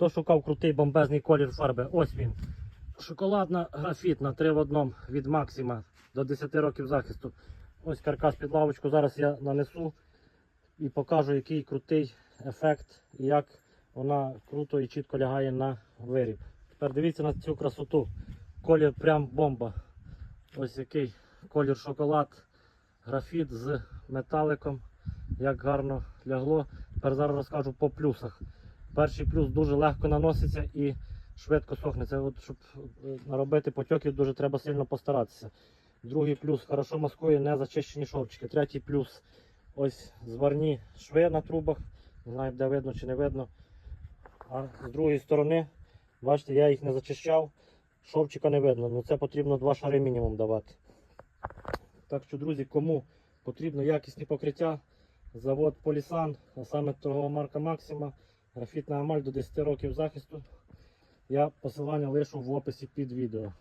Хто шукав крутий бомбезний колір фарби? Ось він. Шоколадна графітна 3 в одному від Максима до 10 років захисту. Ось каркас під лавочку. Зараз я нанесу і покажу, який крутий ефект як вона круто і чітко лягає на виріб. Тепер дивіться на цю красоту. Колір прям бомба. Ось який колір шоколад, графіт з металиком. Як гарно лягло. Тепер зараз розкажу по плюсах. Перший плюс дуже легко наноситься і швидко сохне. Це от, щоб е, наробити потьоків, дуже треба сильно постаратися. Другий плюс хорошо маскує не зачищені шовчики. Третій плюс ось зварні шви на трубах. Не знаю, де видно чи не видно. А з другої сторони, бачите, я їх не зачищав, шовчика не видно. Ну це потрібно два шари мінімум давати. Так що, друзі, кому потрібно якісні покриття, завод Полісан, а саме торгова марка Максима, графітна амаль до 10 років захисту. Я посилання лишу в описі під відео.